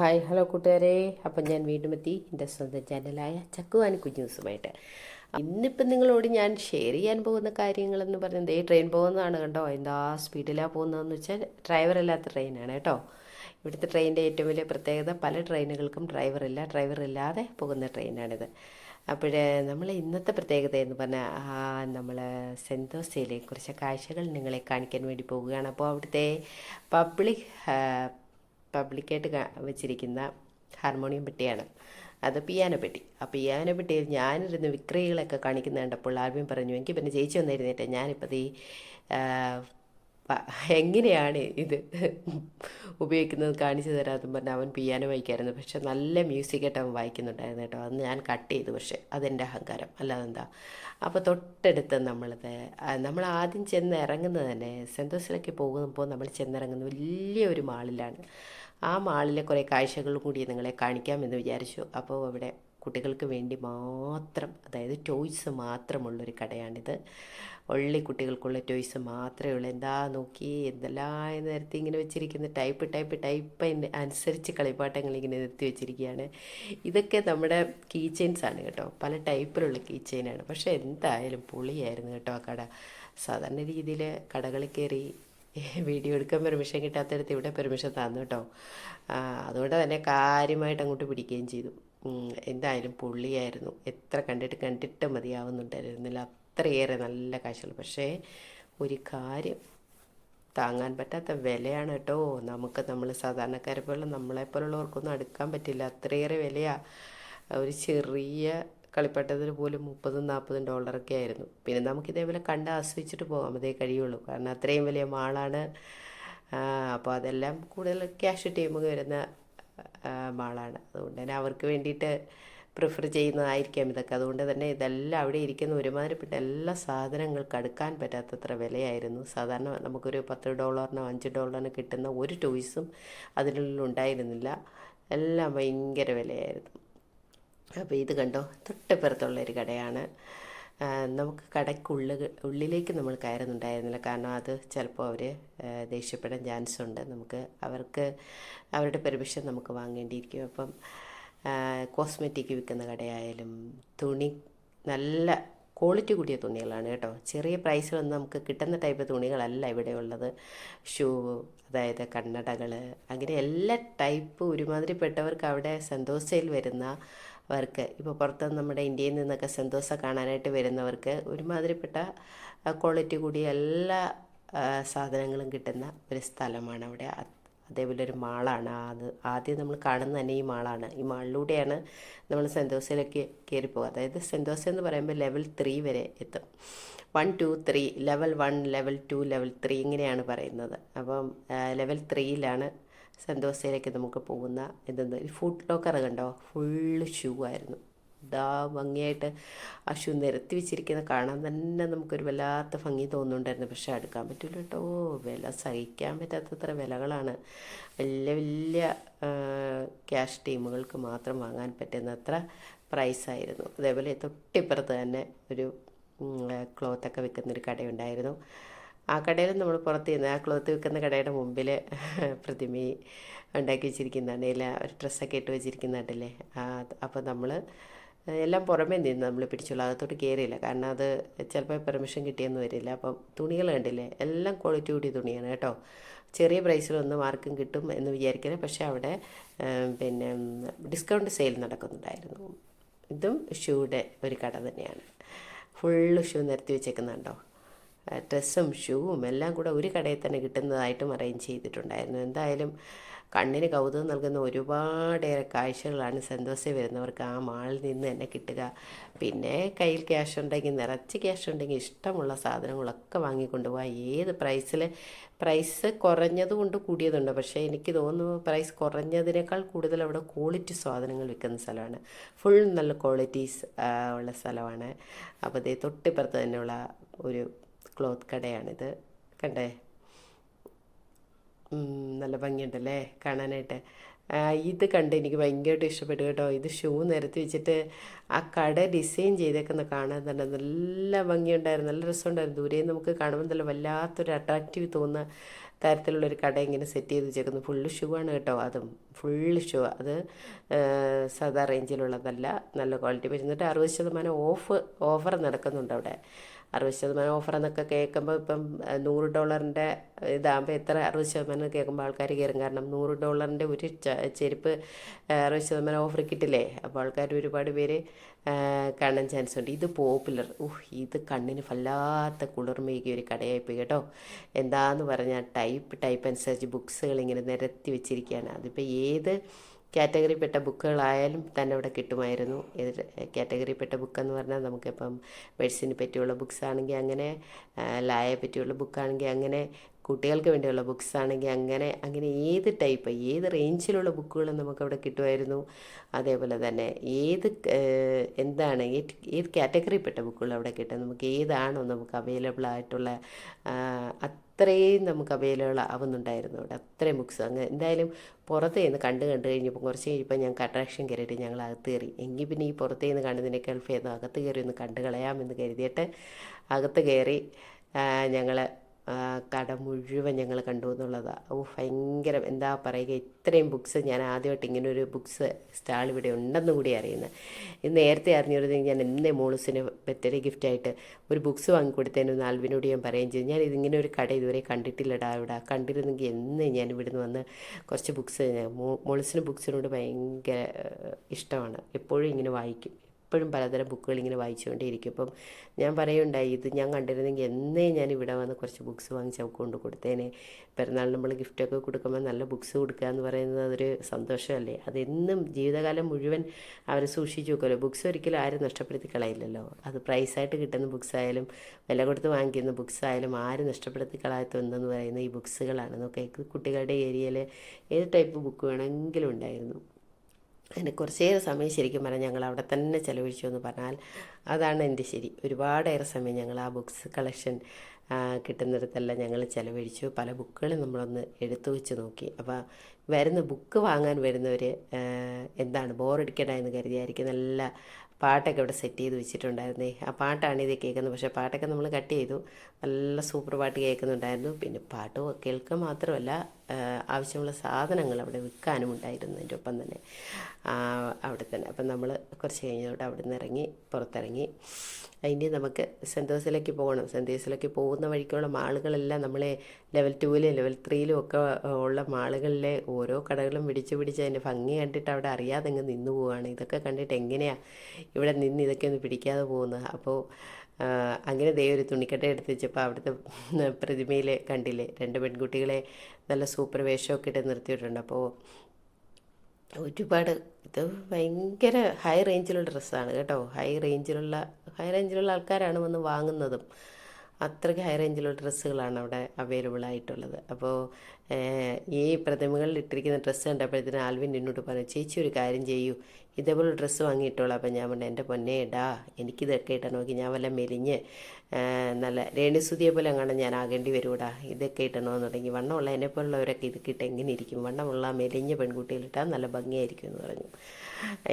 Hi hello കൂട്ടുകാരെ. അപ്പം ഞാൻ വീണ്ടും എത്തി എന്റെ സ്വന്തം ചാനലായ ചക്കുവാൻ കുഞ്ഞൂസുമായിട്ട് ഇന്നിപ്പം നിങ്ങളോട് ഞാൻ ഷെയർ ചെയ്യാൻ പോകുന്ന കാര്യങ്ങളെന്ന് പറഞ്ഞത് ഈ ട്രെയിൻ പോകുന്നതാണ് കണ്ടോ? എന്താ സ്പീഡിലാണ് പോകുന്നതെന്ന് വെച്ചാൽ ഡ്രൈവറില്ലാത്ത ട്രെയിനാണ് കേട്ടോ. ഇവിടുത്തെ ട്രെയിനിന്റെ ഏറ്റവും വലിയ പ്രത്യേകത പല ട്രെയിനുകൾക്കും ഡ്രൈവറില്ല ഡ്രൈവറില്ലാതെ പോകുന്ന ട്രെയിനാണിത് അപ്പോഴേ നമ്മൾ ഇന്നത്തെ പ്രത്യേകത എന്ന് പറഞ്ഞാൽ നമ്മൾ സെൻതോസയിലെ കുറച്ച് കാഴ്ചകൾ നിങ്ങളെ കാണിക്കാൻ വേണ്ടി പോവുകയാണ്. അപ്പോൾ അവിടുത്തെ പബ്ലിക് പബ്ലിക്കായിട്ട് വെച്ചിരിക്കുന്ന ഹാർമോണിയം പെട്ടിയാണ്. അത് പിയാനോ പെട്ടി. ആ പിയാനോ പെട്ടിയിൽ ഞാനിരുന്ന് വിക്രയികളൊക്കെ കാണിക്കുന്ന കണ്ടപ്പോൾ ആൽബിൻ പറഞ്ഞു എനിക്ക് പിന്നെ ചേച്ചി വന്നിരുന്നിട്ട് ഞാനിപ്പോൾ ഈ എങ്ങനെയാണ് ഇത് ഉപയോഗിക്കുന്നത് കാണിച്ചു തരാമെന്ന് പറഞ്ഞാൽ അവൻ പിയാനോ വായിക്കായിരുന്നു. പക്ഷെ നല്ല മ്യൂസിക്കായിട്ട് അവൻ വായിക്കുന്നുണ്ടായിരുന്നു കേട്ടോ. അത് ഞാൻ കട്ട് ചെയ്തു പക്ഷേ അതെന്റെ അഹങ്കാരം. അല്ലാതെ എന്താ? അപ്പോൾ തൊട്ടടുത്ത് നമ്മളത് നമ്മൾ ആദ്യം ചെന്ന് ഇറങ്ങുന്നത് തന്നെ സെന്റോസിലേക്ക് പോകുമ്പോൾ നമ്മൾ ചെന്നിറങ്ങുന്നത് വലിയൊരു മാളിലാണ്. ആ മാളിലെ കുറേ കാഴ്ചകൾ കൂടി നിങ്ങളെ കാണിക്കാമെന്ന് വിചാരിച്ചു. അപ്പോൾ അവിടെ കുട്ടികൾക്ക് വേണ്ടി മാത്രം അതായത് ടോയ്സ് മാത്രമുള്ളൊരു കടയാണിത്. ഉള്ളി കുട്ടികൾക്കുള്ള ടോയ്സ് മാത്രമേ ഉള്ളൂ. എന്താ നോക്കി എന്തെല്ലാം നേരത്തെ ഇങ്ങനെ വെച്ചിരിക്കുന്ന? ടൈപ്പ് ടൈപ്പ് ടൈപ്പ് അനുസരിച്ച് കളിപ്പാട്ടങ്ങൾ ഇങ്ങനെ നിർത്തി വെച്ചിരിക്കുകയാണ്. ഇതൊക്കെ നമ്മുടെ കീ ചെയിൻസ് ആണ് കേട്ടോ. പല ടൈപ്പിലുള്ള കീ ചെയിനാണ് പക്ഷേ എന്തായാലും പൊളിയായിരുന്നു കേട്ടോ ആ കട. സാധാരണ രീതിയിൽ കടകളിൽ കയറി വീഡിയോ എടുക്കാൻ പെർമിഷൻ കിട്ടാത്തടത്ത് ഇവിടെ പെർമിഷൻ തന്നു കേട്ടോ. അതുകൊണ്ട് തന്നെ കാര്യമായിട്ട് അങ്ങോട്ട് പിടിക്കുകയും ചെയ്തു. എന്തായാലും പുള്ളിയായിരുന്നു. എത്ര കണ്ടിട്ട് കണ്ടിട്ട് മതിയാവുന്നുണ്ടായിരുന്നില്ല. അത്രയേറെ നല്ല കാഴ്ചകൾ പക്ഷേ ഒരു കാര്യം താങ്ങാൻ പറ്റാത്ത വിലയാണ് കേട്ടോ. നമുക്ക് നമ്മൾ സാധാരണക്കാരെ പോലെ നമ്മളെപ്പോലുള്ളവർക്കൊന്നും അടുക്കാൻ പറ്റില്ല. അത്രയേറെ വിലയാണ് ഒരു ചെറിയ കളിപ്പാട്ടത്തിന് പോലും മുപ്പതും നാൽപ്പതും ഡോളറൊക്കെ ആയിരുന്നു. പിന്നെ നമുക്ക് ഇതേപോലെ കണ്ട് ആസ്വദിച്ചിട്ട് പോകാം അതേ കഴിയുള്ളൂ. കാരണം അത്രയും വലിയ മാളാണ്. അപ്പോൾ അതെല്ലാം കൂടുതൽ ക്യാഷ് ടീമൊക്കെ വരുന്ന മാളാണ്. അതുകൊണ്ട് തന്നെ അവർക്ക് വേണ്ടിയിട്ട് പ്രിഫർ ചെയ്യുന്നതായിരിക്കാം ഇതൊക്കെ. അതുകൊണ്ട് തന്നെ ഇതെല്ലാം അവിടെ ഇരിക്കുന്ന ഒരുമാതിരിപ്പെട്ട എല്ലാ സാധനങ്ങൾക്ക് അടുക്കാൻ പറ്റാത്തത്ര വിലയായിരുന്നു. സാധാരണ നമുക്കൊരു പത്ത് ഡോളറിനോ അഞ്ച് ഡോളറിനോ കിട്ടുന്ന ഒരു ടോയ്സും അതിനുള്ളിൽ ഉണ്ടായിരുന്നില്ല. എല്ലാം ഭയങ്കര വിലയായിരുന്നു. അപ്പോൾ ഇത് കണ്ടോ? തൊട്ടപ്പുറത്തുള്ള ഒരു കടയാണ്. നമുക്ക് കടയ്ക്കുള്ളിൽ ഉള്ളിലേക്ക് നമ്മൾ കയറുന്നുണ്ടായിരുന്നില്ല. കാരണം അത് ചിലപ്പോൾ അവർ ദേഷ്യപ്പെടാൻ ചാൻസ് ഉണ്ട്. നമുക്ക് അവർക്ക് അവരുടെ പെർമിഷൻ നമുക്ക് വാങ്ങേണ്ടിയിരിക്കും. അപ്പം കോസ്മെറ്റിക് വിൽക്കുന്ന കടയായാലും തുണി നല്ല ക്വാളിറ്റി കൂടിയ തുണികളാണ് കേട്ടോ. ചെറിയ പ്രൈസിലൊന്നും നമുക്ക് കിട്ടുന്ന ടൈപ്പ് തുണികളല്ല ഇവിടെ ഉള്ളത്. ഷൂ അതായത് കണ്ണടകൾ അങ്ങനെ എല്ലാ ടൈപ്പ് ഒരുമാതിരിപ്പെട്ടവർക്ക് അവിടെ സന്തോഷയിൽ വരുന്ന അവർക്ക് ഇപ്പോൾ പുറത്ത് നമ്മുടെ ഇന്ത്യയിൽ നിന്നൊക്കെ സെന്തോസ കാണാനായിട്ട് വരുന്നവർക്ക് ഒരുമാതിരിപ്പെട്ട ക്വാളിറ്റി കൂടിയ എല്ലാ സാധനങ്ങളും കിട്ടുന്ന ഒരു സ്ഥലമാണ് അവിടെ. അതേപോലെ ഒരു മാളാണ്. അത് ആദ്യം നമ്മൾ കാണുന്ന തന്നെ ഈ മാളാണ്. ഈ മാളിലൂടെയാണ് നമ്മൾ സെന്റോസയിലേക്ക് കയറിപ്പോകുക പോകുക അതായത് സെന്റോസ എന്ന് പറയുമ്പോൾ ലെവൽ ത്രീ വരെ എത്തും. One two three level one level two level three ഇങ്ങനെയാണ് പറയുന്നത്. അപ്പം ലെവൽ ത്രീയിലാണ് സന്തോഷയിലേക്ക് നമുക്ക് പോകുന്ന എന്തെന്ന് ഫുഡ് ലോക്കർ കണ്ടോ? ഫുള്ള് ഷൂ ആയിരുന്നു. ഇതാ ഭംഗിയായിട്ട് ആ ഷൂ നിരത്തി വെച്ചിരിക്കുന്ന കാണാൻ തന്നെ നമുക്കൊരു വല്ലാത്ത ഭംഗി തോന്നുന്നുണ്ടായിരുന്നു. പക്ഷേ എടുക്കാൻ പറ്റില്ല കേട്ടോ. വില സഹിക്കാൻ പറ്റാത്തത്ര വിലകളാണ്. വലിയ വലിയ ക്യാഷ് ടീമുകൾക്ക് മാത്രം വാങ്ങാൻ പറ്റുന്നത്ര പ്രൈസായിരുന്നു അതേപോലെ തൊട്ടിപ്പുറത്ത് തന്നെ ഒരു ക്ലോത്തൊക്കെ വിൽക്കുന്നൊരു കടയുണ്ടായിരുന്നു. ആ കടയിൽ നമ്മൾ പുറത്ത് നിന്ന് ആ ക്ലോത്ത് വിൽക്കുന്ന കടയുടെ മുമ്പിൽ പ്രതിമയെ ഉണ്ടാക്കി വെച്ചിരിക്കുന്നതാണ്. ഇല്ല ഒരു ഡ്രസ്സൊക്കെ ഇട്ട് വെച്ചിരിക്കുന്നതല്ലേ അപ്പോൾ നമ്മൾ എല്ലാം പുറമേ നിന്ന് നമ്മൾ പിടിച്ചോളൂ അകത്തോട്ട് കയറിയില്ല. കാരണം അത് ചിലപ്പോൾ പെർമിഷൻ കിട്ടിയെന്ന് വരില്ല. അപ്പം തുണികൾ കണ്ടില്ലേ? എല്ലാം ക്വാളിറ്റി കൂടിയ തുണിയാണ് കേട്ടോ. ചെറിയ പ്രൈസിലൊന്നും ആർക്കും കിട്ടും എന്ന് വിചാരിക്കുന്നത് പക്ഷേ അവിടെ പിന്നെ ഡിസ്കൗണ്ട് സെയിൽ നടക്കുന്നുണ്ടായിരുന്നു. ഇതും ഷൂയുടെ ഒരു കട തന്നെയാണ്. ഫുള്ള് ഷൂ നിരത്തി വെച്ചേക്കുന്നുണ്ടോ ഡ്രസ്സും ഷൂവും എല്ലാം കൂടെ ഒരു കടയിൽ തന്നെ കിട്ടുന്നതായിട്ടും അറേഞ്ച് ചെയ്തിട്ടുണ്ടായിരുന്നു. എന്തായാലും കണ്ണിന് കൗതുകം നൽകുന്ന ഒരുപാടേറെ കാഴ്ചകളാണ് സന്തോഷം വരുന്നവർക്ക് ആ മാളിൽ നിന്ന് തന്നെ കിട്ടുക. പിന്നെ കയ്യിൽ ക്യാഷ് ഉണ്ടെങ്കിൽ നിറച്ച് ക്യാഷ് ഉണ്ടെങ്കിൽ ഇഷ്ടമുള്ള സാധനങ്ങളൊക്കെ വാങ്ങിക്കൊണ്ട് പോകാം ഏത് പ്രൈസിൽ പ്രൈസ് കുറഞ്ഞതുകൊണ്ട് കൂടിയതുണ്ട്. പക്ഷേ എനിക്ക് തോന്നുന്നു പ്രൈസ് കുറഞ്ഞതിനേക്കാൾ കൂടുതൽ അവിടെ ക്വാളിറ്റി സാധനങ്ങൾ വിൽക്കുന്ന സ്ഥലമാണ്. ഫുൾ നല്ല ക്വാളിറ്റീസ് ഉള്ള സ്ഥലമാണ്. അപ്പോൾ തൊട്ടിപ്പുറത്ത് തന്നെയുള്ള ഒരു ക്ലോത്ത് കടയാണിത്. കണ്ടേ? നല്ല ഭംഗിയുണ്ടല്ലേ? കാണാനായിട്ട്. ഇത് കണ്ട് എനിക്ക് ഭയങ്കരമായിട്ട് ഇഷ്ടപ്പെട്ടു കേട്ടോ. ഇത് ഷൂ നിരത്തി വെച്ചിട്ട് ആ കട ഡിസൈൻ ചെയ്തേക്കുന്ന കാണാൻ തന്നെ നല്ല ഭംഗിയുണ്ടായിരുന്നു. നല്ല രസമുണ്ടായിരുന്നു. ദൂരെ നമുക്ക് കാണുമ്പോൾ നല്ല വല്ലാത്തൊരു അട്രാക്റ്റീവ് തോന്നുന്ന തരത്തിലുള്ളൊരു കട ഇങ്ങനെ സെറ്റ് ചെയ്ത് വെച്ചേക്കുന്നു ഫുള്ള് ഷൂ ആണ് കേട്ടോ അതും. ഫുള്ള് ഷൂ അത് സാധാ റേഞ്ചിലുള്ളതല്ല നല്ല ക്വാളിറ്റി വരുന്നിട്ട് അറുപത് ശതമാനം ഓഫ് ഓഫർ നടക്കുന്നുണ്ട് അവിടെ. അറുപത് ശതമാനം ഓഫർ എന്നൊക്കെ കേൾക്കുമ്പോൾ ഇപ്പം നൂറ് ഡോളറിന്റെ ഇതാകുമ്പോൾ എത്ര അറുപത് ശതമാനം കേൾക്കുമ്പോൾ ആൾക്കാർ കയറും. കാരണം നൂറ് ഡോളറിന്റെ ഒരു ചെരുപ്പ് അറുപത് ശതമാനം ഓഫർ കിട്ടില്ലേ? അപ്പോൾ ആൾക്കാർ ഒരുപാട് പേര് കാണാൻ ചാൻസ് ഉണ്ട്. ഇത് പോപ്പുലർ. ഊഹ് ഇത് കണ്ണിന് വല്ലാത്ത കുളിർമയ്ക്ക് ഒരു കടയായിപ്പോയി കേട്ടോ. എന്താന്ന് പറഞ്ഞാൽ ടൈപ്പ് ടൈപ്പ് അനുസരിച്ച് ബുക്സുകൾ ഇങ്ങനെ നിരത്തി വെച്ചിരിക്കുകയാണ്. അതിപ്പോൾ ഏത് കാറ്റഗറിപ്പെട്ട ബുക്കുകളായാലും തന്നെ ഇവിടെ കിട്ടുമായിരുന്നു. കാറ്റഗറിപ്പെട്ട ബുക്കെന്ന് പറഞ്ഞാൽ നമുക്കിപ്പം മെഡിസിനെ പറ്റിയുള്ള ബുക്സ് ആണെങ്കിൽ അങ്ങനെ ലായെ പറ്റിയുള്ള ബുക്കാണെങ്കിൽ അങ്ങനെ കുട്ടികൾക്ക് വേണ്ടിയുള്ള ബുക്സ് ആണെങ്കിൽ അങ്ങനെ അങ്ങനെ ഏത് ടൈപ്പ് ഏത് റേഞ്ചിലുള്ള ബുക്കുകളും നമുക്കവിടെ കിട്ടുമായിരുന്നു. അതേപോലെ തന്നെ ഏത് എന്താണ് ഏത് കാറ്റഗറിപ്പെട്ട ബുക്കുകൾ അവിടെ കിട്ടും നമുക്ക് ഏതാണോ നമുക്ക് അവൈലബിൾ ആയിട്ടുള്ള അത്രയും നമുക്ക് അവൈലബിൾ ആവുന്നുണ്ടായിരുന്നു അവിടെ. അത്രയും ബുക്സ് അങ്ങ് എന്തായാലും പുറത്തു നിന്ന് കണ്ടു കണ്ട് കഴിഞ്ഞപ്പോൾ കുറച്ച് കഴിഞ്ഞപ്പോൾ ഞങ്ങൾക്ക് അട്രാക്ഷൻ കയറിയിട്ട് ഞങ്ങൾ അകത്ത് കയറി. എങ്കിൽ പിന്നെ ഈ പുറത്തു നിന്ന് കാണുന്നതിനേക്കാൾ ഭേദം അകത്ത് കയറി ഒന്ന് കണ്ട് കളയാമെന്ന് കരുതിയിട്ട് അകത്ത് കയറി ഞങ്ങൾ കട മുഴുവൻ ഞങ്ങൾ കണ്ടു എന്നുള്ളതാണ് ഓ ഭയങ്കര. എന്താ പറയുക ഇത്രയും ബുക്സ് ഞാൻ ആദ്യമായിട്ട് ഇങ്ങനെ ഒരു ബുക്സ് സ്റ്റാൾ ഇവിടെ ഉണ്ടെന്നും കൂടി അറിയുന്നത് ഇത് നേരത്തെ അറിഞ്ഞിരുന്നെങ്കിൽ ഞാൻ എന്നെ മോളൂസിന് ബർത്ത്ഡേ ഗിഫ്റ്റായിട്ട് ഒരു ബുക്സ് വാങ്ങിക്കൊടുത്തതിന് ആൽവിനോട് ഞാൻ പറയുകയും ചെയ്തു. ഞാൻ ഇതിങ്ങനെ ഒരു കട ഇതുവരെ കണ്ടിട്ടില്ലടാ ഇവിടെ. കണ്ടിരുന്നെങ്കിൽ എന്ന് ഞാൻ ഇവിടുന്ന് വന്ന് കുറച്ച് ബുക്സ് മോളൂസിന് ബുക്സിനോട് ഭയങ്കര ഇഷ്ടമാണ്. എപ്പോഴും ഇങ്ങനെ വായിക്കും. എപ്പോഴും പലതരം ബുക്കുകൾ ഇങ്ങനെ വായിച്ചുകൊണ്ടേയിരിക്കും. അപ്പം ഞാൻ പറയുണ്ടായി ഇത് ഞാൻ കണ്ടിരുന്നെങ്കിൽ എന്നേ ഞാൻ ഇവിടെ വന്ന് കുറച്ച് ബുക്സ് വാങ്ങിച്ച് അവൾക്ക് കൊണ്ട് കൊടുത്തേനെ. പെരുന്നാൾ നമ്മൾ ഗിഫ്റ്റൊക്കെ കൊടുക്കുമ്പോൾ നല്ല ബുക്സ് കൊടുക്കുക എന്ന് പറയുന്നത് അതൊരു സന്തോഷമല്ലേ? അതെന്നും ജീവിതകാലം മുഴുവൻ അവർ സൂക്ഷിച്ചു വെക്കുമല്ലോ. ബുക്സ് ഒരിക്കലും ആരും നഷ്ടപ്പെടുത്തി കളയില്ലല്ലോ. അത് പ്രൈസായിട്ട് കിട്ടുന്ന ബുക്സ് ആയാലും വില കൊടുത്ത് വാങ്ങിക്കുന്ന ബുക്സ് ആയാലും ആരും നഷ്ടപ്പെടുത്തി കളയാത്ത ഒന്നെന്ന് പറയുന്ന ഈ ബുക്സുകളാണ് നോക്കെ കുട്ടികളുടെ ഏരിയയിൽ ഏത് ടൈപ്പ് ബുക്ക് വേണമെങ്കിലും ഉണ്ടായിരുന്നു. അതിന് കുറച്ചേറെ സമയം ശരിക്കും പറഞ്ഞാൽ ഞങ്ങൾ അവിടെ തന്നെ ചിലവഴിച്ചു എന്ന് പറഞ്ഞാൽ അതാണ് എന്റെ ശരി. ഒരുപാടേറെ സമയം ഞങ്ങൾ ആ ബുക്സ് കളക്ഷൻ കിട്ടുന്നിടത്തെല്ലാം ഞങ്ങൾ ചിലവഴിച്ചു. പല ബുക്കുകളും നമ്മളൊന്ന് എടുത്തു വെച്ച് നോക്കി. അപ്പോൾ വരുന്ന ബുക്ക് വാങ്ങാൻ വരുന്നവർ എന്താണ് ബോറടിക്കണ്ട എന്ന് കരുതിയായിരിക്കും. നല്ല പാട്ടൊക്കെ ഇവിടെ സെറ്റ് ചെയ്ത് വെച്ചിട്ടുണ്ടായിരുന്നേ. ആ പാട്ടാണ് ഇത് കേൾക്കുന്നത്. പക്ഷേ പാട്ടൊക്കെ നമ്മൾ കട്ട് ചെയ്തു. നല്ല സൂപ്പർ പാട്ട് കേൾക്കുന്നുണ്ടായിരുന്നു. പിന്നെ പാട്ട് കേൾക്കുക മാത്രമല്ല ആവശ്യമുള്ള സാധനങ്ങൾ അവിടെ വിൽക്കാനും ഉണ്ടായിരുന്നു അതിന്റെ ഒപ്പം തന്നെ. അവിടെ തന്നെ. അപ്പം നമ്മൾ കുറച്ച് കഴിഞ്ഞോട്ട് അവിടെ നിന്ന് ഇറങ്ങി പുറത്തിറങ്ങി. അതിന്റെ നമുക്ക് സെന്റ് പോകണം. സെന്റ് പോകുന്ന വഴിക്കുള്ള മാളുകളെല്ലാം നമ്മളെ ലെവൽ ടുവിലും ലെവൽ ത്രീയിലും ഒക്കെ ഉള്ള മാളുകളിലെ ഓരോ കടകളും പിടിച്ച് പിടിച്ച് അതിന്റെ ഭംഗി കണ്ടിട്ട് അവിടെ അറിയാതെ അങ്ങ് നിന്നു പോവുകയാണ് ഇതൊക്കെ കണ്ടിട്ട് എങ്ങനെയാണ് ഇവിടെ നിന്ന് ഇതൊക്കെ ഒന്ന് പിടിക്കാതെ പോകുന്നത്? അപ്പോൾ അങ്ങനെ ദേ ഒരു തുണിക്കട്ട എടുത്ത് വെച്ചപ്പോൾ അവിടുത്തെ പ്രതിമയിൽ കണ്ടില്ലേ രണ്ട് പെൺകുട്ടികളെ നല്ല സൂപ്പർ വേഷമൊക്കെ ഇട്ട് നിർത്തിയിട്ടുണ്ട്. അപ്പോൾ ഒരുപാട് ഇത് ഭയങ്കര ഹൈ റേഞ്ചിലുള്ള ഡ്രസ്സാണ് കേട്ടോ. ഹൈ റേഞ്ചിലുള്ള ഹൈ റേഞ്ചിലുള്ള ആൾക്കാരാണ് വന്ന് വാങ്ങുന്നതും. അത്രയ്ക്ക് ഹൈ റേഞ്ചിലുള്ള ഡ്രസ്സുകളാണ് അവിടെ അവൈലബിൾ ആയിട്ടുള്ളത്. അപ്പോൾ ഈ പ്രതിമകളിൽ ഇട്ടിരിക്കുന്ന ഡ്രസ്സ് കണ്ടപ്പോഴത്തേന് ആൽവിൻ എന്നോട് പറഞ്ഞു ചേച്ചി ഒരു കാര്യം ചെയ്യൂ. ഇതേപോലെ ഡ്രസ്സ് വാങ്ങിയിട്ടോളാം. അപ്പം ഞാൻ പറഞ്ഞു എന്റെ പൊന്നെ ഇടാ എനിക്കിതൊക്കെ നോക്കി. ഞാൻ വല്ല മെലിഞ്ഞ് നല്ല രേണുസുതിയെ പോലെ അങ്ങനെ ഞാൻ ആകേണ്ടി വരൂടാ. ഇതൊക്കെ ഇട്ടണമെന്ന് തുടങ്ങി വണ്ണമുള്ള എന്നെ പോലുള്ളവരൊക്കെ ഇതൊക്കെ ഇട്ട് എങ്ങനെ ഇരിക്കും? വണ്ണമുള്ള മെലിഞ്ഞ പെൺകുട്ടികളിട്ടാൽ നല്ല ഭംഗിയായിരിക്കും എന്ന് പറഞ്ഞു.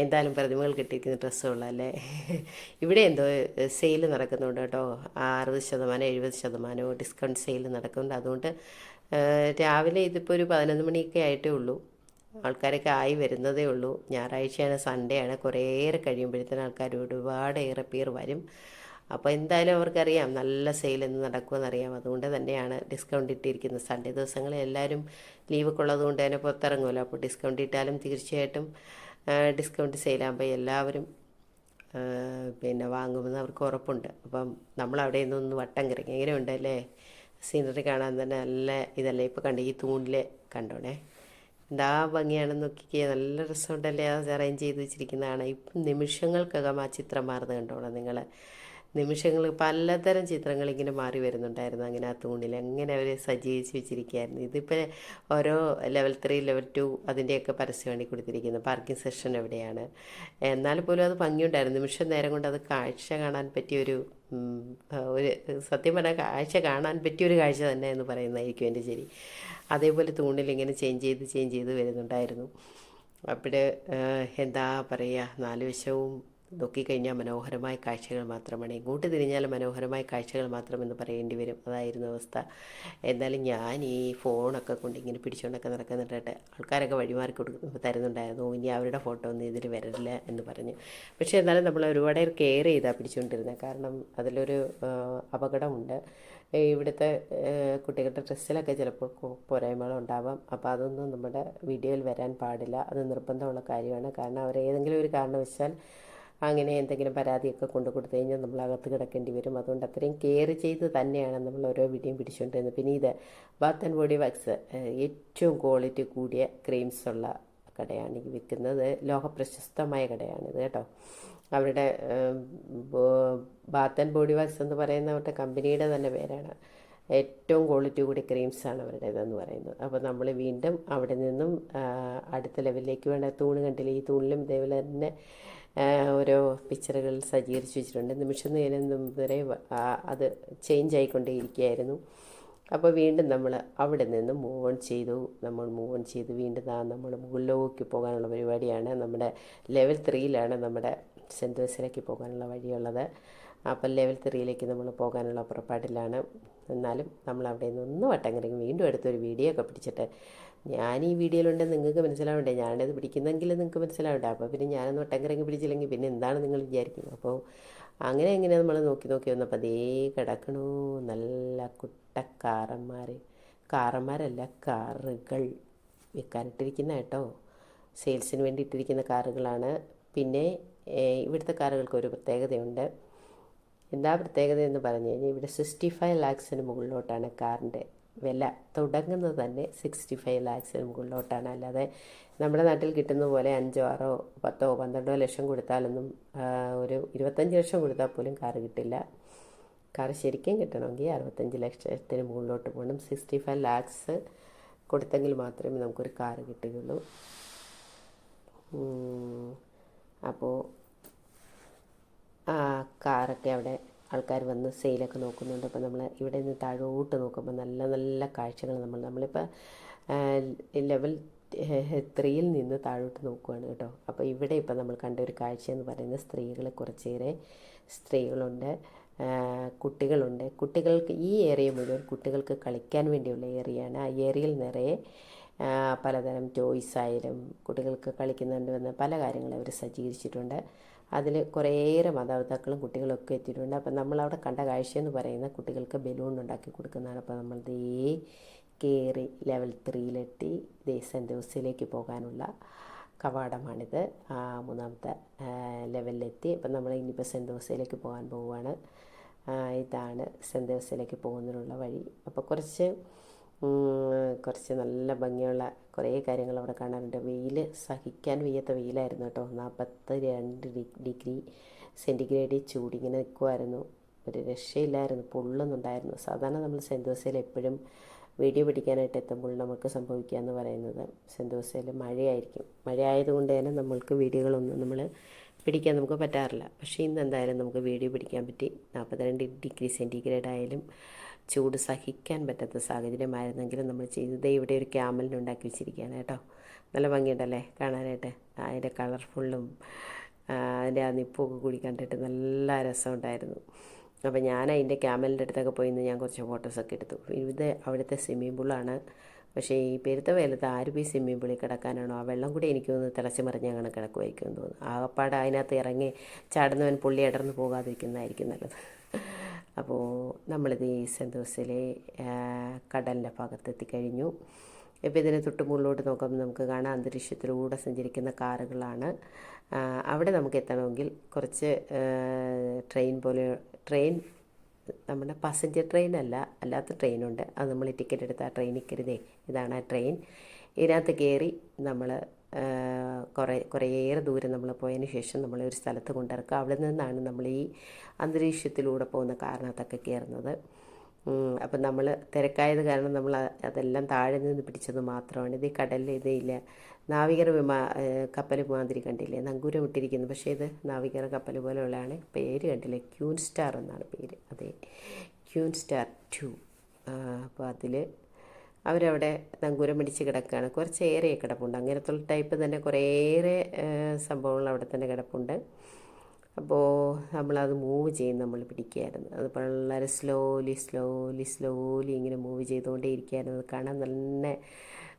എന്തായാലും പ്രതിമകൾ കിട്ടിയിരിക്കുന്ന ഡ്രസ്സുള്ളല്ലേ ഇവിടെ എന്തോ സെയിൽ നടക്കുന്നുണ്ട് കേട്ടോ. അറുപത് ശതമാനം എഴുപത് ശതമാനമോ ഡിസ്കൗണ്ട് സെയിൽ നടക്കുന്നുണ്ട്. അതുകൊണ്ട് രാവിലെ ഇതിപ്പോൾ ഒരു പതിനൊന്ന് മണിയൊക്കെ ആയിട്ടേ ഉള്ളൂ. ആൾക്കാരൊക്കെ ആയി വരുന്നതേ ഉള്ളൂ. ഞായറാഴ്ചയാണ് സൺഡേ ആണ് കുറേയേറെ കഴിയുമ്പോഴത്തേന് ആൾക്കാർ ഒരുപാട് ഏറെ പേർ വരും. അപ്പോൾ എന്തായാലും അവർക്കറിയാം നല്ല സെയിൽ എന്ന് നടക്കുമെന്നറിയാം. അതുകൊണ്ട് തന്നെയാണ് ഡിസ്കൗണ്ട് ഇട്ടിരിക്കുന്നത്. സൺഡേ ദിവസങ്ങളിൽ എല്ലാവരും ലീവൊക്കെ ഉള്ളത് കൊണ്ട് തന്നെ പുറത്തിറങ്ങുമല്ലോ. അപ്പോൾ ഡിസ്കൗണ്ട് ഇട്ടാലും തീർച്ചയായിട്ടും ഡിസ്കൗണ്ട് സെയിലാകുമ്പോൾ എല്ലാവരും പിന്നെ വാങ്ങുമെന്ന് അവർക്ക് ഉറപ്പുണ്ട്. അപ്പം നമ്മൾ അവിടെ നിന്നൊന്ന് വട്ടം കിറങ്ങി. എങ്ങനെയുണ്ട് അല്ലേ? സീനറി കാണാൻ തന്നെ നല്ല ഇതല്ലേ? ഇപ്പോൾ കണ്ട ഈ തൂണിലെ കണ്ടോണേ? എന്താ ഭംഗിയാണ് നോക്കിക്കേ. നല്ല അത് അറേഞ്ച് ചെയ്ത് വെച്ചിരിക്കുന്നതാണ്. ഇപ്പം നിമിഷങ്ങൾക്കകം ആ ചിത്രം മാറുന്നത് കണ്ടോളാം നിങ്ങൾ നിമിഷങ്ങൾ പലതരം ചിത്രങ്ങൾ ഇങ്ങനെ മാറി വരുന്നുണ്ടായിരുന്നു അങ്ങനെ ആ തൂണിൽ അങ്ങനെ അവർ സജ്ജീകരിച്ച് വെച്ചിരിക്കുകയായിരുന്നു. ഇതിപ്പോൾ ഓരോ ലെവൽ ത്രീ ലെവൽ ടു അതിന്റെയൊക്കെ പരസ്യമാണ് കൊടുത്തിരിക്കുന്നത് പാർക്കിംഗ് സെഷൻ എവിടെയാണ്? എന്നാൽ പോലും അത് ഭംഗിയുണ്ടായിരുന്നു. നിമിഷം നേരം കൊണ്ട് അത് കാഴ്ച കാണാൻ പറ്റിയൊരു ഒരു സത്യം പറഞ്ഞാൽ കാഴ്ച കാണാൻ പറ്റിയൊരു കാഴ്ച തന്നെ എന്ന് പറയുന്നതായിരിക്കും എന്റെ ശരി അതേപോലെ തൂണിൽ ഇങ്ങനെ ചേഞ്ച് ചെയ്ത് ചേഞ്ച് ചെയ്ത് വരുന്നുണ്ടായിരുന്നു. അപ്പോൾ എന്താ പറയുക നാല് വശവും നോക്കിക്കഴിഞ്ഞാൽ മനോഹരമായ കാഴ്ചകൾ മാത്രമാണ്. ഇങ്ങോട്ട് തിരിഞ്ഞാൽ മനോഹരമായ കാഴ്ചകൾ മാത്രമെന്ന് പറയേണ്ടി വരും. അതായിരുന്നു അവസ്ഥ. എന്തായാലും ഞാൻ ഈ ഫോണൊക്കെ കൊണ്ട് ഇങ്ങനെ പിടിച്ചുകൊണ്ടൊക്കെ നടക്കുന്നുണ്ടായിട്ട് ആൾക്കാരൊക്കെ വഴിമാറി കൊടുക്കും തരുന്നുണ്ടായിരുന്നു. ഇനി അവരുടെ ഫോട്ടോ ഒന്നും ഇതിൽ വരില്ല എന്ന് പറഞ്ഞ്. പക്ഷേ എന്നാലും നമ്മൾ ഒരുപാട് കെയർ ചെയ്താണ് പിടിച്ചുകൊണ്ടിരുന്നത് കാരണം അതിലൊരു അപകടമുണ്ട്. ഇവിടുത്തെ കുട്ടികളുടെ ഡ്രസ്സിലൊക്കെ ചിലപ്പോൾ പോരായ്മകൾ ഉണ്ടാവാം. അപ്പോൾ അതൊന്നും നമ്മുടെ വീഡിയോയിൽ വരാൻ പാടില്ല. അത് നിർബന്ധമുള്ള കാര്യമാണ്. കാരണം അവർ ഏതെങ്കിലും ഒരു കാരണവശാൽ അങ്ങനെ എന്തെങ്കിലും പരാതിയൊക്കെ കൊണ്ടു കൊടുത്തു കഴിഞ്ഞാൽ നമ്മൾ അകത്ത് കിടക്കേണ്ടി വരും. അതുകൊണ്ട് അത്രയും കെയർ ചെയ്ത് തന്നെയാണ് നമ്മൾ ഓരോ വീടിയും പിടിച്ചുകൊണ്ടിരുന്നത്. പിന്നെ ഇത് ബാത്ത് ആൻഡ് ബോഡി വാക്സ് ഏറ്റവും ക്വാളിറ്റി കൂടിയ ക്രീംസ് ഉള്ള കടയാണ് ഈ വിൽക്കുന്നത്. ലോകപ്രശസ്തമായ കടയാണിത് കേട്ടോ. അവരുടെ ബാത്ത് ആൻഡ് ബോഡി വാക്സ് എന്ന് പറയുന്ന അവരുടെ കമ്പനിയുടെ തന്നെ പേരാണ്. ഏറ്റവും ക്വാളിറ്റി കൂടി ക്രീംസാണ് അവരുടേതെന്ന് പറയുന്നത്. അപ്പോൾ നമ്മൾ വീണ്ടും അവിടെ നിന്നും അടുത്ത ലെവലിലേക്ക് വേണ്ട തൂണ് കണ്ടില്ല? ഈ തൂണിലും ഇതേപോലെ തന്നെ ഓരോ പിക്ചറുകൾ സജ്ജീകരിച്ച് വെച്ചിട്ടുണ്ട്. നിമിഷം നേരം വരെ അത് ചേഞ്ച് ആയിക്കൊണ്ടേയിരിക്കുകയായിരുന്നു. അപ്പോൾ വീണ്ടും നമ്മൾ അവിടെ നിന്ന് മൂവ് ഓൺ ചെയ്തു. നമ്മൾ മൂവ് ഓൺ ചെയ്ത് വീണ്ടും ആ നമ്മൾ മുകളിലേക്ക് പോകാനുള്ള പരിപാടിയാണ്. നമ്മുടെ ലെവൽ ത്രീയിലാണ് നമ്മുടെ സെന്റ് ജോസിലേക്ക് പോകാനുള്ള വഴിയുള്ളത്. അപ്പം ലെവൽ ത്രീയിലേക്ക് നമ്മൾ പോകാനുള്ള പുറപ്പാടിലാണ്. എന്നാലും നമ്മൾ അവിടെ നിന്ന് ഒന്ന് വട്ടം വീണ്ടും അടുത്തൊരു വീഡിയോ ഒക്കെ പിടിച്ചിട്ട് ഞാൻ ഈ വീഡിയോയിലുണ്ടെങ്കിൽ നിങ്ങൾക്ക് മനസ്സിലാവണ്ടേ? ഞാനത് പിടിക്കുന്നെങ്കിൽ നിങ്ങൾക്ക് മനസ്സിലാവണ്ടേ? അപ്പോൾ പിന്നെ ഞാനൊന്ന് വട്ടം കറങ്ങി പിടിച്ചില്ലെങ്കിൽ പിന്നെ എന്താണ് നിങ്ങൾ വിചാരിക്കുന്നത്? അപ്പോൾ അങ്ങനെ എങ്ങനെ നമ്മൾ നോക്കി നോക്കി വന്നപ്പോൾ അതേ കിടക്കണു നല്ല കുട്ടക്കാറന്മാർ കാറന്മാരല്ല കാറുകൾ. വിൽക്കാനിട്ടിരിക്കുന്ന കേട്ടോ. സെയിൽസിന് വേണ്ടി ഇട്ടിരിക്കുന്ന കാറുകളാണ്. പിന്നെ ഇവിടുത്തെ കാറുകൾക്ക് ഒരു പ്രത്യേകതയുണ്ട്. എന്താ പ്രത്യേകത എന്ന് പറഞ്ഞു കഴിഞ്ഞാൽ ഇവിടെ സിക്സ്റ്റി ഫൈവ് ലാക്സിന് മുകളിലോട്ടാണ് കാറിന്റെ വില തുടങ്ങുന്നത് തന്നെ സിക്സ്റ്റി ഫൈവ് ലാക്സിന് മുകളിലോട്ടാണ്. അല്ലാതെ നമ്മുടെ നാട്ടിൽ കിട്ടുന്ന പോലെ അഞ്ചോ ആറോ പത്തോ പന്ത്രണ്ടോ ലക്ഷം കൊടുത്താലൊന്നും ഒരു ഇരുപത്തഞ്ച് ലക്ഷം കൊടുത്താൽ പോലും കാറ് കിട്ടില്ല. കാർ ശരിക്കും കിട്ടണമെങ്കിൽ അറുപത്തഞ്ച് ലക്ഷത്തിന് മുകളിലോട്ട് പോകണം. സിക്സ്റ്റി ഫൈവ് ലാക്സ് കൊടുത്തെങ്കിൽ മാത്രമേ നമുക്കൊരു കാറ് കിട്ടുകയുള്ളൂ. അപ്പോൾ ആ കാറൊക്കെ അവിടെ ആൾക്കാർ വന്ന് സെയിലൊക്കെ നോക്കുന്നുണ്ട്. അപ്പോൾ നമ്മൾ ഇവിടെ നിന്ന് താഴോട്ട് നോക്കുമ്പോൾ നല്ല നല്ല കാഴ്ചകൾ നമ്മൾ നമ്മളിപ്പോൾ ലെവൽ ത്രീയിൽ നിന്ന് താഴോട്ട് നോക്കുകയാണ് കേട്ടോ. അപ്പോൾ ഇവിടെ ഇപ്പോൾ നമ്മൾ കണ്ട ഒരു കാഴ്ച എന്ന് പറയുന്നത് സ്ത്രീകൾ കുറച്ചേറെ സ്ത്രീകളുണ്ട് കുട്ടികളുണ്ട്. കുട്ടികൾക്ക് ഈ ഏരിയ മുഴുവൻ കുട്ടികൾക്ക് കളിക്കാൻ വേണ്ടിയുള്ള ഏരിയയാണ് ആ ഏരിയയിൽ നിറയെ പലതരം ടോയ്സ് ആയാലും കുട്ടികൾക്ക് കളിക്കുന്നുണ്ട് എന്ന പല കാര്യങ്ങളും അവർ സജ്ജീകരിച്ചിട്ടുണ്ട്. അതിൽ കുറേയേറെ മാതാപിതാക്കളും കുട്ടികളൊക്കെ എത്തിയിട്ടുണ്ട്. അപ്പം നമ്മളവിടെ കണ്ട കാഴ്ചയെന്ന് പറയുന്ന കുട്ടികൾക്ക് ബലൂൺ ഉണ്ടാക്കി കൊടുക്കുന്നതാണ്. അപ്പോൾ നമ്മൾ ദേ കയറി ലെവൽ ത്രീയിലെത്തി ദേ സെന്റ് ഹൗസിലേക്ക് പോകാനുള്ള കവാടമാണിത്. ആ മൂന്നാമത്തെ ലെവലിലെത്തി. അപ്പം നമ്മൾ ഇനിയിപ്പോൾ സെന്റ് ഹൗസിലേക്ക് പോകാൻ പോവുകയാണ്. ഇതാണ് സെന്റ് ഹൗസിലേക്ക് പോകുന്നതിനുള്ള വഴി. അപ്പോൾ കുറച്ച് കുറച്ച് നല്ല ഭംഗിയുള്ള കുറേ കാര്യങ്ങൾ അവിടെ കാണാനുണ്ട്. വെയിൽ സഹിക്കാൻ വയ്യാത്ത വെയിലായിരുന്നു കേട്ടോ. നാൽപ്പത്തി രണ്ട് ഡിഗ്രി സെന്റിഗ്രേഡ് ചൂടിങ്ങനെ നിൽക്കുമായിരുന്നു ഒരു രക്ഷയില്ലായിരുന്നു പൊള്ളുന്നുണ്ടായിരുന്നു. സാധാരണ നമ്മൾ സെന്റ് എപ്പോഴും വീഡിയോ പിടിക്കാനായിട്ട് എത്തുമ്പോൾ നമുക്ക് സംഭവിക്കുക എന്ന് പറയുന്നത് സെന്റ് മഴയായിരിക്കും. മഴ ആയതുകൊണ്ട് തന്നെ നമ്മൾക്ക് വീഡിയോകളൊന്നും നമ്മൾ പിടിക്കാൻ നമുക്ക് പറ്റാറില്ല. പക്ഷേ ഇന്ന് എന്തായാലും നമുക്ക് വീഡിയോ പിടിക്കാൻ പറ്റി. നാൽപ്പത്തിരണ്ട് ഡിഗ്രി സെന്റിഗ്രേഡ് ആയാലും ചൂട് സഹിക്കാൻ പറ്റാത്ത സാഹചര്യമായിരുന്നെങ്കിലും നമ്മൾ ചെയ്തത്. ഇവിടെ ഒരു ക്യാമലിന് ഉണ്ടാക്കി വെച്ചിരിക്കുകയാണ് കേട്ടോ. നല്ല ഭംഗിയുണ്ടല്ലേ കാണാനായിട്ട്? അതിന്റെ കളർഫുള്ളും അതിന്റെ ആ നിപ്പൊക്കെ കൂടി കണ്ടിട്ട് നല്ല രസമുണ്ടായിരുന്നു. അപ്പോൾ ഞാൻ അതിന്റെ ക്യാമലിന്റെ അടുത്തൊക്കെ പോയി നിന്ന് ഞാൻ കുറച്ച് ഫോട്ടോസൊക്കെ എടുത്തു. ഇത് അവിടുത്തെ സ്വിമ്മിംഗ് പൂളാണ് പക്ഷേ ഈ പെരുത്ത വെയിലത്ത് ആരും പോയി സ്വിമ്മിംഗ് പൂളിൽ കിടക്കാനാണോ? ആ വെള്ളം കൂടി എനിക്ക് തോന്നുന്നു തിളച്ച് മറിഞ്ഞ് അങ്ങനെ കിടക്കുമായിരിക്കും തോന്നുന്നു. ആകപ്പാട് അതിനകത്ത് ഇറങ്ങി ചാടുന്നവൻ പുള്ളി ഇടർന്ന് പോകാതിരിക്കുന്നതായിരിക്കും നല്ലത്. അപ്പോൾ നമ്മളിത് ഈ സെന്തോസിലെ കടലിന്റെ ഭാഗത്ത് എത്തിക്കഴിഞ്ഞു ഇപ്പോൾ ഇതിനെ തൊട്ട് മുകളിലോട്ട് നോക്കുമ്പോൾ നമുക്ക് കാണാം അന്തരീക്ഷത്തിലൂടെ സഞ്ചരിക്കുന്ന കാറുകളാണ്. അവിടെ നമുക്ക് എത്തണമെങ്കിൽ കുറച്ച് ട്രെയിൻ പോലെ ട്രെയിൻ നമ്മുടെ പാസഞ്ചർ ട്രെയിൻ അല്ല അല്ലാത്ത ട്രെയിനുണ്ട്. അത് നമ്മൾ ടിക്കറ്റ് എടുത്ത് ആ ട്രെയിനിൽ കരുതേ ഇതാണ് ആ ട്രെയിൻ. ഇതിനകത്ത് കയറി നമ്മൾ കുറേ കുറേയേറെ ദൂരം നമ്മൾ പോയതിന് ശേഷം നമ്മളെ ഒരു സ്ഥലത്ത് കൊണ്ടിറക്കുക. അവിടെ നിന്നാണ് നമ്മൾ ഈ അന്തരീക്ഷത്തിലൂടെ പോകുന്ന കാരണത്തൊക്കെ കയറുന്നത്. അപ്പം നമ്മൾ തിരക്കായത് കാരണം നമ്മൾ അതെല്ലാം താഴെ നിന്ന് പിടിച്ചത് മാത്രമാണ്. ഇത് കടലിൽ ഇത് ഇല്ല. നാവികർ വിമാ കപ്പൽ മാതിരി കണ്ടില്ലേ? നങ്കൂരം ഇട്ടിരിക്കുന്നു. പക്ഷേ ഇത് നാവികർ കപ്പൽ പോലെയുള്ളതാണ്. പേര് കണ്ടില്ലേ? ക്യൂൻ സ്റ്റാർ എന്നാണ് പേര്. അതെ. ക്യൂൻ സ്റ്റാർ ടു അപ്പോൾ അതിൽ അവരവിടെ നങ്കൂരം പിടിച്ച് കിടക്കുകയാണ്. കുറച്ചേറെ കിടപ്പുണ്ട്. അങ്ങനത്തുള്ള ടൈപ്പ് തന്നെ കുറേയേറെ സംഭവങ്ങൾ അവിടെ തന്നെ കിടപ്പുണ്ട്. അപ്പോൾ നമ്മളത് മൂവ് ചെയ്യും നമ്മൾ പിടിക്കുകയായിരുന്നു. അത് വളരെ സ്ലോലി സ്ലോലി സ്ലോലി ഇങ്ങനെ മൂവ് ചെയ്തുകൊണ്ടേ ഇരിക്കുകയായിരുന്നു. അത് കാണാൻ നല്ല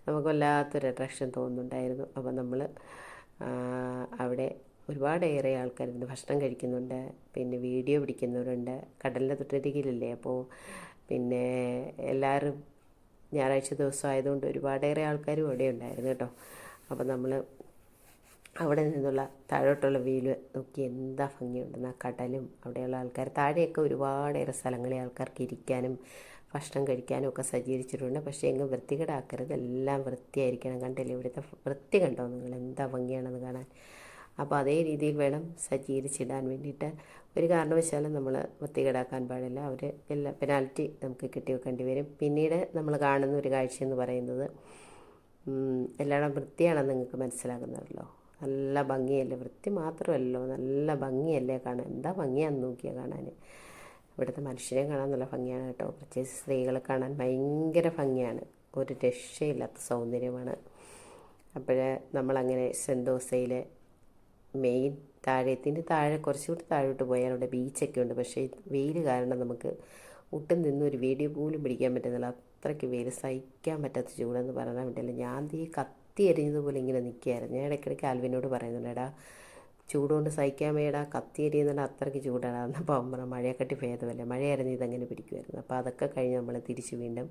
നമുക്ക് വല്ലാത്തൊരു അട്രാക്ഷൻ തോന്നുന്നുണ്ടായിരുന്നു. അപ്പോൾ നമ്മൾ അവിടെ ഒരുപാടേറെ ആൾക്കാരുണ്ട് ഭക്ഷണം കഴിക്കുന്നുണ്ട്. പിന്നെ വീഡിയോ പിടിക്കുന്നവരുണ്ട്. കടലിന്റെ തൊട്ടരികിലല്ലേ? അപ്പോൾ പിന്നെ എല്ലാവരും ഞായറാഴ്ച ദിവസം ആയതുകൊണ്ട് ഒരുപാടേറെ ആൾക്കാരും അവിടെ ഉണ്ടായിരുന്നു കേട്ടോ. അപ്പോൾ നമ്മൾ അവിടെ നിന്നുള്ള താഴോട്ടുള്ള വീൽ നോക്കി എന്താ ഭംഗിയുണ്ടെന്ന് ആ കടലും അവിടെയുള്ള ആൾക്കാർ താഴെയൊക്കെ ഒരുപാടേറെ സ്ഥലങ്ങളിൽ ആൾക്കാർക്ക് ഇരിക്കാനും ഭക്ഷണം കഴിക്കാനും ഒക്കെ സജ്ജീകരിച്ചിട്ടുണ്ട്. പക്ഷേ എങ്കിൽ വൃത്തികേടാക്കരുത്. എല്ലാം വൃത്തിയായിരിക്കണം. കണ്ടില്ലേ ഇവിടുത്തെ വൃത്തി കണ്ടോ നിങ്ങൾ? എന്താ ഭംഗിയാണെന്ന് കാണാൻ. അപ്പോൾ അതേ രീതിയിൽ വേണം സജ്ജീകരിച്ചിടാൻ വേണ്ടിയിട്ട്. ഒരു കാരണവശാലും നമ്മൾ വൃത്തികേടാക്കാൻ പാടില്ല. അവർ എല്ലാ പെനാൽറ്റി നമുക്ക് കിട്ടി വെക്കേണ്ടി വരും. പിന്നീട് നമ്മൾ കാണുന്ന ഒരു കാഴ്ച എന്ന് പറയുന്നത് എല്ലായിടം വൃത്തിയാണെന്ന് നിങ്ങൾക്ക് മനസ്സിലാകുന്നതല്ലോ. നല്ല ഭംഗിയല്ലേ? വൃത്തി മാത്രമല്ലോ നല്ല ഭംഗിയല്ലേ കാണാൻ? എന്താ ഭംഗിയാണെന്ന് നോക്കിയാൽ കാണാൻ ഇവിടുത്തെ മനുഷ്യരെ കാണാൻ നല്ല ഭംഗിയാണ് കേട്ടോ. പ്രത്യേകിച്ച് സ്ത്രീകളെ കാണാൻ ഭയങ്കര ഭംഗിയാണ്. ഒരു രക്ഷയില്ലാത്ത സൗന്ദര്യമാണ്. അപ്പോഴേ നമ്മളങ്ങനെ സെൻതോസയിലെ മെയിൻ താഴെത്തിന്റെ താഴെ കുറച്ചുകൂടി താഴോട്ട് പോയാൽ അവിടെ ബീച്ചൊക്കെ ഉണ്ട്. പക്ഷേ വെയിൽ കാരണം നമുക്ക് ഒട്ടും നിന്നൊരു വീഡിയോ പോലും പിടിക്കാൻ പറ്റുന്നില്ല. അത്രയ്ക്ക് വെയിൽ സഹിക്കാൻ പറ്റാത്ത ചൂടെന്ന് പറയാൻ പറ്റില്ല ഞാൻ തീ കത്തി എരിഞ്ഞതുപോലെ ഇങ്ങനെ നിൽക്കുകയായിരുന്നു. ഞാൻ ഇടയ്ക്കിടയ്ക്ക് ആൽവിനോട് പറയുന്നുണ്ട് എടാ ചൂടുകൊണ്ട് സഹിക്കാൻ വേടാ കത്തി എരിയുന്നുണ്ട് അത്രയ്ക്ക് ചൂടാണ്. അപ്പോൾ അമ്മ മഴയെക്കട്ടി ഭേദമല്ലേ? മഴയായിരുന്നു ഇതങ്ങനെ പിടിക്കുമായിരുന്നു അപ്പോൾ അതൊക്കെ കഴിഞ്ഞ് നമ്മൾ തിരിച്ച് വീണ്ടും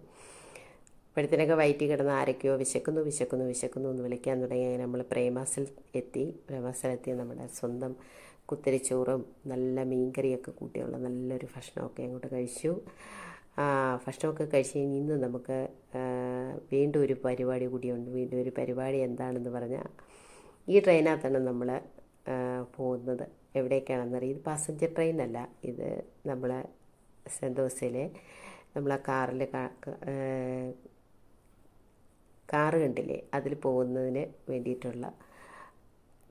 അപ്പോഴത്തേനൊക്കെ വയറ്റി കിടന്ന് ആരൊക്കെയോ വിശക്കുന്നു വിശക്കുന്നു വിശക്കുന്നു എന്ന് വിളിക്കാൻ തുടങ്ങി. നമ്മൾ പ്രേമാസിൽ എത്തി. പ്രേമാസിലെത്തി നമ്മുടെ സ്വന്തം കുത്തിരിച്ചോറും നല്ല മീൻകറിയൊക്കെ കൂട്ടിയുള്ള നല്ലൊരു ഭക്ഷണമൊക്കെ അങ്ങോട്ട് കഴിച്ചു. ഭക്ഷണമൊക്കെ കഴിച്ച് കഴിഞ്ഞ് ഇന്ന് നമുക്ക് വീണ്ടും ഒരു പരിപാടി കൂടിയുണ്ട്. വീണ്ടും ഒരു പരിപാടി എന്താണെന്ന് പറഞ്ഞാൽ ഈ ട്രെയിനകത്താണ് നമ്മൾ പോകുന്നത്. എവിടേക്കാണെന്നറിയാം. ഇത് പാസഞ്ചർ ട്രെയിനല്ല. ഇത് നമ്മൾ സെന്റോസയിലെ നമ്മളെ കാറിൽ കാറ് കണ്ടില്ലേ? അതിൽ പോകുന്നതിന് വേണ്ടിയിട്ടുള്ള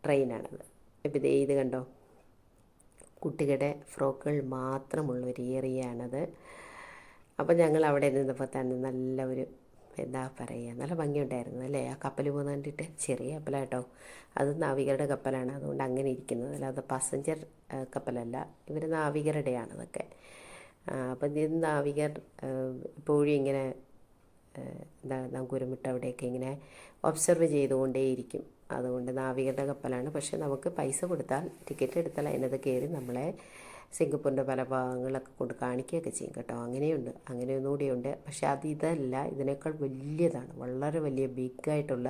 ട്രെയിനാണത്. ഇപ്പം ഇത് ഇത് കണ്ടോ? കുട്ടികളുടെ ഫ്രോക്കുകൾ മാത്രമുള്ള ഒരു ഏറിയാണത് അപ്പോൾ ഞങ്ങൾ അവിടെ നിന്നപ്പോൾ തന്നെ നല്ല ഒരു എന്താ പറയുക നല്ല ഭംഗിയുണ്ടായിരുന്നു അല്ലേ? ആ കപ്പൽ പോകുന്ന കണ്ടിട്ട് ചെറിയ കപ്പലാട്ടോ. അത് നാവികരുടെ കപ്പലാണ്. അതുകൊണ്ട് അങ്ങനെ ഇരിക്കുന്നത്. അല്ലാതെ പാസഞ്ചർ കപ്പലല്ല. ഇവർ നാവികരുടെയാണ് അതൊക്കെ അപ്പം ഇത് നാവികർ ഇപ്പോഴും ഇങ്ങനെ നങ്കൂരമിട്ട് അവിടെയൊക്കെ ഇങ്ങനെ ഒബ്സർവ് ചെയ്തുകൊണ്ടേയിരിക്കും. അതുകൊണ്ട് നാവികരുടെ കപ്പലാണ്. പക്ഷേ നമുക്ക് പൈസ കൊടുത്താൽ ടിക്കറ്റ് എടുത്താൽ അതിനകത്ത് കയറി നമ്മളെ സിംഗപ്പൂരിന്റെ പല ഭാഗങ്ങളൊക്കെ കൊണ്ട് കാണിക്കുകയൊക്കെ ചെയ്യും കേട്ടോ. അങ്ങനെയുണ്ട്. അങ്ങനെ ഒന്നുകൂടിയുണ്ട് പക്ഷേ അത് ഇതല്ല. ഇതിനേക്കാൾ വലിയതാണ്. വളരെ വലിയ ബിഗായിട്ടുള്ള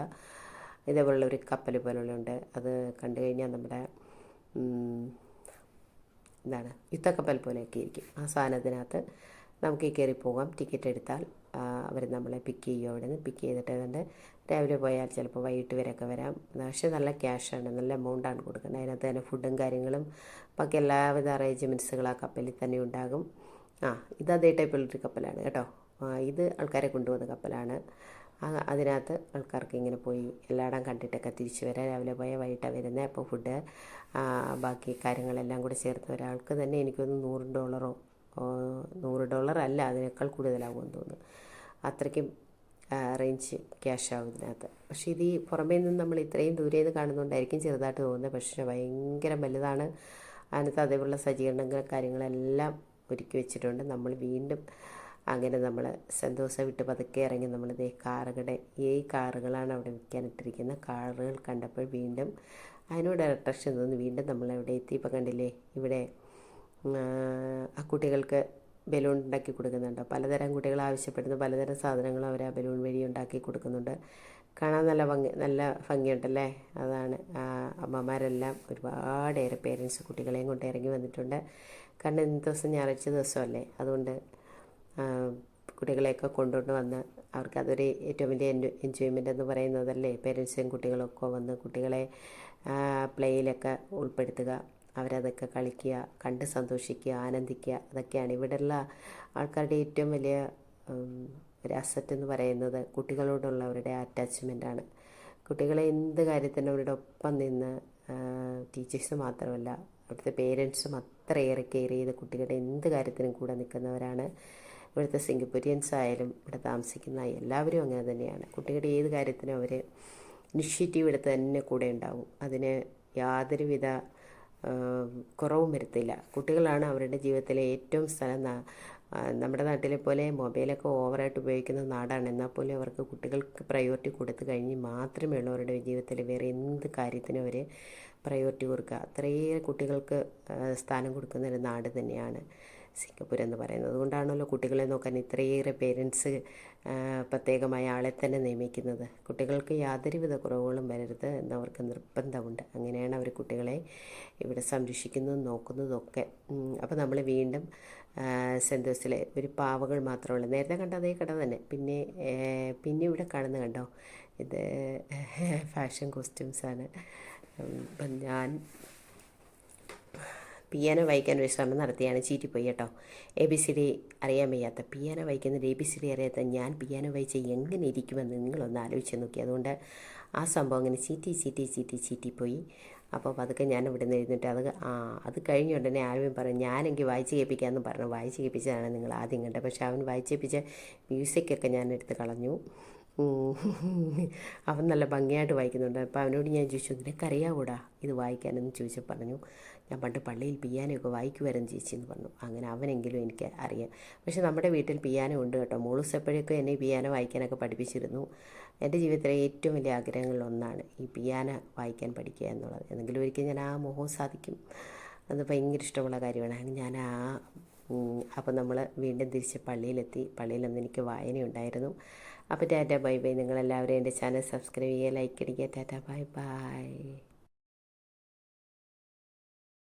ഇതേപോലുള്ള ഒരു കപ്പൽ പോലുള്ളതുണ്ട് അത് കണ്ടു കഴിഞ്ഞാൽ നമ്മുടെ എന്താണ് യുദ്ധക്കപ്പൽ പോലെയൊക്കെ ഇരിക്കും. ആ സാധനത്തിനകത്ത് നമുക്ക് കയറി പോകാം. ടിക്കറ്റ് എടുത്താൽ അവർ നമ്മളെ പിക്ക് ചെയ്യും അവിടെ നിന്ന് പിക്ക് ചെയ്തിട്ട് ഏതാണ്ട് രാവിലെ പോയാൽ ചിലപ്പോൾ വൈകിട്ട് വരെയൊക്കെ വരാം. പക്ഷേ നല്ല ക്യാഷാണ് നല്ല എമൗണ്ടാണ് കൊടുക്കുന്നത് അതിനകത്ത് തന്നെ ഫുഡും കാര്യങ്ങളും ബാക്കി എല്ലാവിധ അറേഞ്ച്മെന്റ്സുകൾ ആ കപ്പലിൽ തന്നെ ഉണ്ടാകും. ആ ഇത് അതേ ടൈപ്പുള്ളൊരു കപ്പലാണ് കേട്ടോ. ഇത് ആൾക്കാരെ കൊണ്ടുപോകുന്ന കപ്പലാണ്. അതിനകത്ത് ആൾക്കാർക്ക് ഇങ്ങനെ പോയി എല്ലായിടം കണ്ടിട്ടൊക്കെ തിരിച്ചു വരാം. രാവിലെ പോയാൽ വൈകിട്ടാണ് വരുന്നത്. അപ്പോൾ ഫുഡ് ബാക്കി കാര്യങ്ങളെല്ലാം കൂടി ചേർത്ത് ഒരാൾക്ക് തന്നെ എനിക്കൊന്ന് നൂറ് ഡോളറോ നൂറ് ഡോളർ അല്ല അതിനേക്കാൾ കൂടുതലാകുമെന്ന് തോന്നുന്നു. അത്രയ്ക്കും റേഞ്ച് ക്യാഷ് ആവും ഇതിനകത്ത് പക്ഷേ ഇത് ഈ പുറമേ നിന്ന് നമ്മൾ ഇത്രയും ദൂരെ നിന്ന് കാണുന്നതുകൊണ്ടായിരിക്കും ചെറുതായിട്ട് തോന്നുന്നത്. പക്ഷേ ഭയങ്കര വലുതാണ്. അതിനകത്ത് അതേപോലുള്ള സജ്ജീകരണങ്ങൾ കാര്യങ്ങളെല്ലാം ഒരുക്കി വെച്ചിട്ടുണ്ട്. നമ്മൾ വീണ്ടും അങ്ങനെ നമ്മൾ സന്തോഷം വിട്ട് പതുക്കെ ഇറങ്ങി നമ്മൾ ഇതേ കാറുകളുടെ ഈ കാറുകളാണ് അവിടെ വിൽക്കാനിട്ടിരിക്കുന്നത് കാറുകൾ കണ്ടപ്പോൾ വീണ്ടും അതിനോട് അട്രാക്ഷൻ തോന്നി. വീണ്ടും നമ്മൾ എവിടെ എത്തി. ഇപ്പം കണ്ടില്ലേ ഇവിടെ ആ കുട്ടികൾക്ക് ബലൂൺ ഉണ്ടാക്കി കൊടുക്കുന്നുണ്ട്. പലതരം കുട്ടികൾ ആവശ്യപ്പെടുന്ന പലതരം സാധനങ്ങൾ അവർ ആ ബലൂൺ വഴി ഉണ്ടാക്കി കൊടുക്കുന്നുണ്ട്. കാണാൻ നല്ല ഭംഗി നല്ല ഭംഗിയുണ്ടല്ലേ? അതാണ് അമ്മമാരെല്ലാം ഒരുപാടേറെ പേരൻസ് കുട്ടികളെയും കൊണ്ട് ഇറങ്ങി വന്നിട്ടുണ്ട്. കാരണം ഇന്നത്തെ ദിവസം ഞായറാഴ്ച ദിവസമല്ലേ? അതുകൊണ്ട് കുട്ടികളെയൊക്കെ കൊണ്ടുകൊണ്ട് വന്ന് അവർക്ക് അതൊരു ഏറ്റവും വലിയ എൻജോയ്മെന്റ് എന്ന് പറയുന്നതല്ലേ? പേരൻസും കുട്ടികളൊക്കെ വന്ന് കുട്ടികളെ പ്ലേയിലൊക്കെ ഉൾപ്പെടുത്തുക. അവരതൊക്കെ കളിക്കുക കണ്ട് സന്തോഷിക്കുക ആനന്ദിക്കുക അതൊക്കെയാണ്. ഇവിടെയുള്ള ആൾക്കാരുടെ ഏറ്റവും വലിയ ഒരു അസറ്റ് എന്ന് പറയുന്നത് കുട്ടികളോടുള്ള അവരുടെ അറ്റാച്ച്മെന്റാണ് കുട്ടികളെ എന്ത് കാര്യത്തിനും അവരുടെ ഒപ്പം നിന്ന് ടീച്ചേഴ്സ് മാത്രമല്ല അവിടുത്തെ പേരൻസും അത്രയേറെ കെയർ ചെയ്ത് കുട്ടികളുടെ എന്ത് കാര്യത്തിനും കൂടെ നിൽക്കുന്നവരാണ് ഇവിടുത്തെ സിംഗപ്പൂരിയൻസ് ആയാലും ഇവിടെ താമസിക്കുന്ന എല്ലാവരും അങ്ങനെ തന്നെയാണ്. കുട്ടികളുടെ ഏത് കാര്യത്തിനും അവർ ഇനിഷ്യേറ്റീവ് എടുത്ത് തന്നെ കൂടെ ഉണ്ടാവും. അതിന് യാതൊരുവിധ കുറവും വരുത്തില്ല. കുട്ടികളാണ് അവരുടെ ജീവിതത്തിലെ ഏറ്റവും സ്ഥലം നമ്മുടെ നാട്ടിലെ പോലെ മൊബൈലൊക്കെ ഓവറായിട്ട് ഉപയോഗിക്കുന്ന നാടാണ്. എന്നാൽ പോലും അവർക്ക് കുട്ടികൾക്ക് പ്രയോറിറ്റി കൊടുത്തു കഴിഞ്ഞ് മാത്രമേ ഉള്ളൂ അവരുടെ ജീവിതത്തിൽ വേറെ എന്ത് കാര്യത്തിനും അവർ പ്രയോറിറ്റി കൊടുക്കുക. അത്രയേറെ കുട്ടികൾക്ക് സ്ഥാനം കൊടുക്കുന്ന ഒരു നാട് തന്നെയാണ്. സിംഗപ്പൂർ എന്ന് പറയുന്നത്. അതുകൊണ്ടാണല്ലോ കുട്ടികളെ നോക്കാൻ ഇത്രയേറെ പേരൻസ് പ്രത്യേകമായ ആളെ തന്നെ നിയമിക്കുന്നത്. കുട്ടികൾക്ക് യാതൊരുവിധ കുറവുകളും വരരുത് എന്നവർക്ക് നിർബന്ധമുണ്ട്. അങ്ങനെയാണ് അവർ കുട്ടികളെ ഇവിടെ സംരക്ഷിക്കുന്നതും നോക്കുന്നതൊക്കെ അപ്പോൾ നമ്മൾ വീണ്ടും സെന്റ് ജോസിലെ ഒരു പാവകൾ മാത്രമുള്ളൂ നേരത്തെ കണ്ട അതേ കട തന്നെ. പിന്നെ പിന്നെ ഇവിടെ കാണുന്ന കണ്ടോ? ഇത് ഫാഷൻ കോസ്റ്റ്യൂംസാണ്. ഞാൻ പിയാനോ വായിക്കാൻ ഒരു ശ്രമം നടത്തിയാണ് ചീറ്റിപ്പോയി കേട്ടോ. എ ബി സി ഡി അറിയാൻ വയ്യാത്ത പിയാനോ വായിക്കുന്നത് എ ബി സി ഡി അറിയാത്ത ഞാൻ പിയാനോ വായിച്ച് എങ്ങനെ ഇരിക്കുമെന്ന് നിങ്ങളൊന്ന് ആലോചിച്ച് നോക്കി. അതുകൊണ്ട് ആ സംഭവം അങ്ങനെ ചീറ്റി ചീറ്റി ചീറ്റി ചീറ്റിപ്പോയി അപ്പോൾ അതൊക്കെ ഞാൻ ഇവിടെ നിന്ന് എഴുന്നിട്ട് അത് ആ അത് കഴിഞ്ഞ ഉടനെ ആൽവിൻ പറഞ്ഞു ഞാനെങ്കിൽ വായിച്ച് കേൾപ്പിക്കാമെന്ന് പറഞ്ഞു. വായിച്ച് കേൾപ്പിച്ചതാണ് നിങ്ങൾ ആദ്യം കണ്ടത്. പക്ഷെ അവൻ വായിച്ച് കേൾപ്പിച്ച മ്യൂസിക്കൊക്കെ ഞാൻ എടുത്ത് കളഞ്ഞു. അവൻ നല്ല ഭംഗിയായിട്ട് വായിക്കുന്നുണ്ട്. അപ്പോൾ അവനോട് ഞാൻ ചോദിച്ചു നിനക്കറിയാവൂടാ ഇത് വായിക്കാനെന്ന്? ചോദിച്ചു പറഞ്ഞു. ഞാൻ പണ്ട് പള്ളിയിൽ പിയാനൊക്കെ വായിക്കുമായിരുന്നു ചേച്ചി എന്ന് പറഞ്ഞു. അങ്ങനെ അവനെങ്കിലും എനിക്ക് അറിയാം. പക്ഷേ നമ്മുടെ വീട്ടിൽ പിയാനോ ഉണ്ട് കേട്ടോ. മോളൂസ് എപ്പോഴൊക്കെ എന്നെ പിയാനോ വായിക്കാനൊക്കെ പഠിപ്പിച്ചിരുന്നു. എന്റെ ജീവിതത്തിലെ ഏറ്റവും വലിയ ആഗ്രഹങ്ങളിലൊന്നാണ് ഈ പിയാനോ വായിക്കാൻ പഠിക്കുക എന്നുള്ളത്. എന്തെങ്കിലും ഒരിക്കൽ ഞാൻ ആ മോഹം സാധിക്കും. അത് ഭയങ്കര ഇഷ്ടമുള്ള കാര്യമാണ്. ഞാൻ ആ അപ്പം അപ്പോൾ നമ്മൾ വീണ്ടും തിരിച്ച് പള്ളിയിലെത്തി. പള്ളിയിൽ നിന്ന് എനിക്ക് വായനയുണ്ടായിരുന്നു അപ്പോൾ ടാറ്റ ബൈ ബൈ. നിങ്ങളെല്ലാവരും എന്റെ ചാനൽ സബ്സ്ക്രൈബ് ചെയ്യുക ലൈക്ക് അടിക്കുക. Tata bye bye.